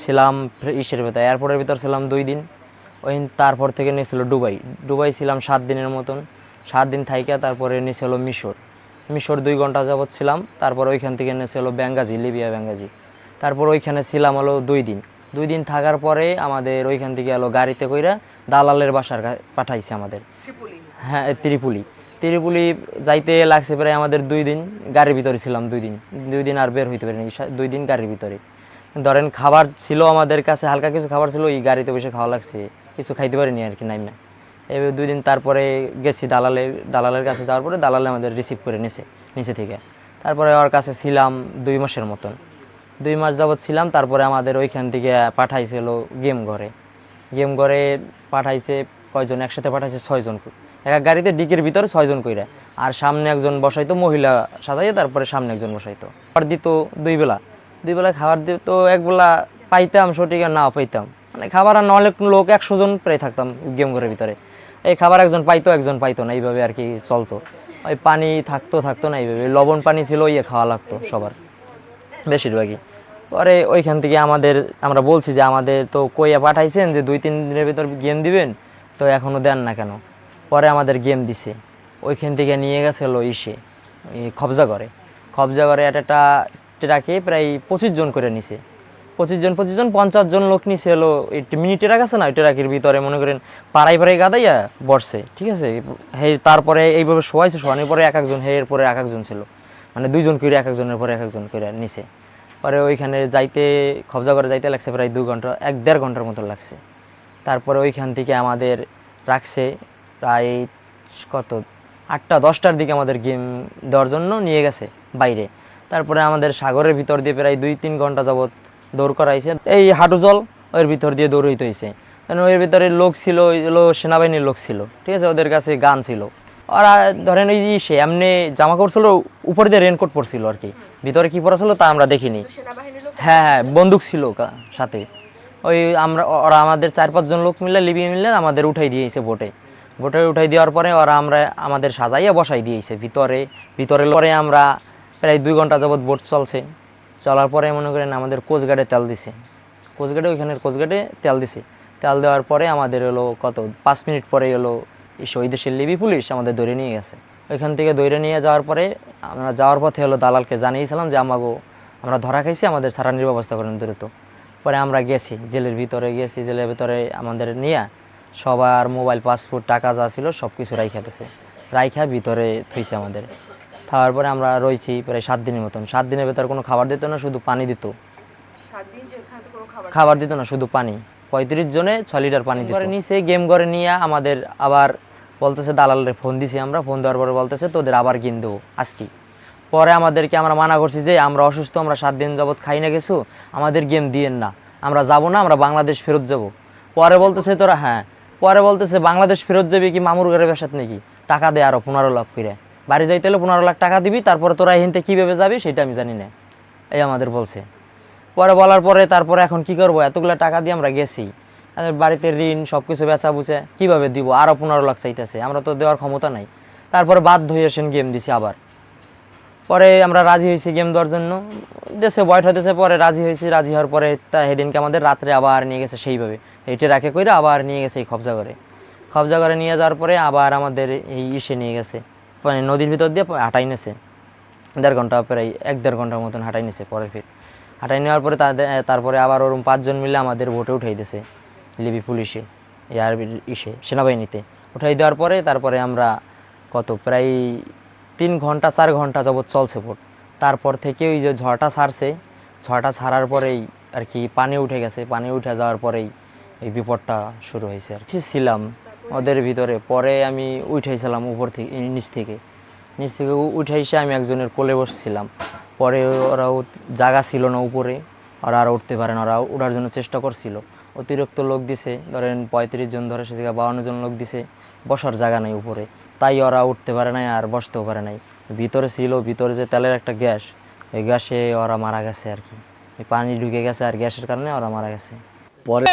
ছিলাম ইসের ভিতর। এয়ারপোর্টের ভিতর ছিলাম দুই দিন। ওই তারপর থেকে নিয়েছিল দুবাই। দুবাই ছিলাম সাত দিনের মতন। সাত দিন থাইকা তারপরে নিয়েছিল মিশর। মিশর দুই ঘণ্টা যাবৎ ছিলাম। তারপর ওইখান থেকে নিয়েছিল ব্যাঙ্গাজি লিবিয়া ব্যাঙ্গাজি। তারপর ওইখানে ছিলাম হলো দুই দিন। দুই দিন থাকার পরে আমাদের ওইখান থেকে এলো গাড়িতে কইরা দালালের বাসার পাঠাইছে আমাদের। হ্যাঁ ত্রিপুলি। ত্রিপুলি যাইতে লাগছে প্রায় আমাদের দুই দিন। গাড়ির ভিতরে ছিলাম দুই দিন। দুই দিন আর বের হইতে পারিনি। দুই দিন গাড়ির ভিতরে। ধরেন খাবার ছিল আমাদের কাছে, হালকা কিছু খাবার ছিল ওই গাড়িতে বসে খাওয়া লাগছে। কিছু খাইতে পারিনি আর কি নাইমা এবার দুই দিন তারপরে গেছি দালালে, দালালের কাছে যাওয়ার পরে দালালে আমাদের রিসিভ করে নিছে, নিচে থেকে। তারপরে ওর কাছে ছিলাম দুই মাসের মতন। দুই মাস যাবৎ ছিলাম, তারপরে আমাদের ওইখান থেকে পাঠাইছিল গেম ঘরে। গেম ঘরে পাঠাইছে কয়জন? একসাথে পাঠাইছে ছয়জন। এক এক গাড়িতে ডিকের ভিতরে ছয়জন কইরা। আর সামনে একজন বসাইতো, মহিলা সাজাইয়ে তারপরে সামনে একজন বসাইতো। খাবার দিত দুই বেলা। দুই বেলা খাবার দিত এক বেলা পাইতাম, সঠিক আর নাও পাইতাম। মানে খাবার আর অনেক লোক একশো জন প্রায় থাকতাম গেম ঘরের ভিতরে। এই খাবার একজন পাইতো একজন পাইতো না, এইভাবে আর কি চলতো। ওই পানি থাকতো থাকতো না এইভাবে। লবণ পানি ছিল ইয়ে খাওয়া লাগতো সবার, বেশিরভাগই। পরে ওইখান থেকে আমাদের, আমরা বলছি যে আমাদের তো কইয়া পাঠাইছেন যে দুই, তিন দিনের ভিতর গেম দিবেন, তো এখনও দেন না কেন? পরে আমাদের গেম দিছে। ওইখান থেকে নিয়ে গেছিল ইসে কবজা করে কবজা করে একটা ট্রাকে প্রায় পঁচিশ জন করে নিছে। পঁচিশ জন পঁচিশ জন, পঞ্চাশ জন লোক নিছে হলো মিনি ট্রাক আছে না ওই ট্রাকের ভিতরে মনে করেন পাড়াই পাড়াই গাদাইয়া বসছে, ঠিক আছে? হে, তারপরে এইভাবে শোয়াইছে, শোয়ানোর পরে এক একজন হে পরে এক একজন ছিল। মানে দুইজন করে এক একজনের পরে এক একজন করে নিছে। পরে ওইখানে যাইতে, কবজা করে যাইতে লাগছে প্রায় দু ঘণ্টা, এক দেড় ঘণ্টার মতো লাগছে। তারপরে ওইখান থেকে আমাদের রাখছে প্রায় কত? আটটা, দশটার দিকে আমাদের গেম দেওয়ার জন্য নিয়ে গেছে বাইরে। তারপরে আমাদের সাগরের ভিতর দিয়ে প্রায় দুই তিন ঘণ্টা যাবৎ দৌড় করাইছে। এই হাঁটু জল ওর ভিতর দিয়ে দৌড় হইতে হয়েছে কারণ ওর ভিতরে লোক ছিল ওইগুলো সেনাবাহিনীর লোক ছিল ঠিক আছে? ওদের কাছে গান ছিল। ওরা ধরেন ওই যে সে এমনি জামা কাপড় ছিল উপরে দিয়ে রেনকোট পরছিল আর কি। ভিতরে কি পরা ছিল তা আমরা দেখিনি। হ্যাঁ হ্যাঁ বন্দুক ছিল সাথে। ওই আমরা ওরা আমাদের চার পাঁচজন লোক মিলে লিবিয়ে মিলে আমাদের উঠাই দিয়েছে বোটে বোটে উঠাই দেওয়ার পরে ওরা আমরা আমাদের সাজাইয়া বসাই দিয়েছে ভিতরে ভিতরে পরে আমরা প্রায় দুই ঘণ্টা যাবৎ বোট চলছে। চলার পরে মনে করেন আমাদের কোচগার্ডে তেল দিছে। কোচগার্ডে ওইখানের কোচগার্ডে তেল দিছে। তেল দেওয়ার পরে আমাদের হলো কত, পাঁচ মিনিট পরে এসে ওই দেশের লিবি পুলিশ আমাদের ধরে নিয়ে গেছে। ওইখান থেকে ধরে নিয়ে যাওয়ার পরে আমরা যাওয়ার পথে হলো দালালকে জানিয়েছিলাম যে, আমাগো, আমরা ধরা খাইছি, আমাদের সারানির ব্যবস্থা করেন দ্রুত। পরে আমরা গেছি, জেলের ভিতরে গেছি, জেলের ভিতরে আমাদের নিয়ে সবার মোবাইল, পাসপোর্ট, টাকা যা ছিল সব কিছু রাইখা দিছে। রাইখা ভিতরে থইছে আমাদের। খাওয়ার পরে আমরা রয়েছি প্রায় সাত দিনের মতন। সাত দিনের ভেতর কোনো খাবার দিত না শুধু পানি দিত। খাবার দিত না। শুধু পানি। পঁয়ত্রিশ জনে ছয় লিটার পানি দিত। নিচে গেম করে নিয়ে আমাদের আবার বলতেছে দালালের ফোন দিছি আমরা ফোন দেওয়ার পরে বলতেছে তোদের আবার কিন দেবো আজকে। পরে আমাদেরকে আমরা মানা করছি যে আমরা অসুস্থ আমরা সাত দিন যাবত খাই না গেছু আমাদের গেম দিয়েন না। আমরা যাব না আমরা বাংলাদেশ ফেরত যাব। পরে বলতেছে তোরা হ্যাঁ। পরে বলতেছে বাংলাদেশ ফেরত যাবি কি মামুর ঘরে বেসাত নাকি? টাকা দেয় আরও পনেরো লাখ করে বাড়ি যাইতে হলে পনেরো লাখ টাকা দিবি, তারপরে তোরা এখান থেকে কীভাবে যাবি সেটা আমি জানি না। এই আমাদের বলছে। পরে বলার পরে তারপরে এখন কি করব? এতগুলো টাকা দিয়ে আমরা গেছি। বাড়িতে ঋণ সব কিছু বেচা বুঝে কীভাবে দিব? আরও পনেরো লাখ চাইতেছে। আমরা তো দেওয়ার ক্ষমতা নাই। তারপরে বাধ্য হয়ে এসেন গেম দিছি আবার। পরে আমরা রাজি হয়েছি গেম দেওয়ার জন্য। দেশে বয়ট হতেছে পরে রাজি হয়েছি। রাজি হওয়ার পরে তা সেদিনকে আমাদের রাত্রে আবার নিয়ে গেছে সেইভাবে। এইটে রাখে কইরে আবার নিয়ে গেছে এই কবজা করে কবজা করে নিয়ে যাওয়ার পরে আবার আমাদের এই ইসে নিয়ে গেছে। মানে নদীর ভিতর দিয়ে হাঁটাই নেছে। দেড় ঘণ্টা প্রায় এক দেড় ঘণ্টার মতন হাঁটাই নিছে পরে ফির। হাঁটাই নেওয়ার পরে তাদের তারপরে আবার ওরম পাঁচজন মিলে আমাদের ভোটে উঠাই দিয়েছে লিবি পুলিশে, এয়ার ইসে, সেনাবাহিনীতে। উঠাই দেওয়ার পরে তারপরে আমরা কত, প্রায় তিন ঘণ্টা, চার ঘণ্টা যাবৎ চলছে ভোট তারপর থেকে ওই যে ঝড়টা ছাড়ছে, ঝড়টা ছাড়ার পরেই আর কি পানি উঠে গেছে। পানি উঠে যাওয়ার পরেই এই বিপদটা শুরু হয়েছে আর ছিলাম ওদের ভিতরে। পরে আমি উঠাইছিলাম উপর থেকে নিচ থেকে। নিচ থেকে উ- উঠে এসে আমি একজনের কোলে বসছিলাম। পরে ওরা উ- জায়গা ছিল না উপরে ওরা আর উঠতে পারে না ওরা উঠার জন্য চেষ্টা করছিল। অতিরিক্ত লোক দিছে ধরেন পঁয়ত্রিশ জন ধরে সে জায়গায় বাউন্ন জন লোক দিছে বসার জায়গা নাই উপরে। তাই ওরা উঠতে পারে নাই আর বসতেও পারে নাই। ভিতরে ছিল ভিতরে যে তেলের একটা গ্যাস ওই গ্যাসে ওরা মারা গেছে আর কি। পানি ঢুকে গেছে আর গ্যাসের কারণে ওরা মারা গেছে। পরে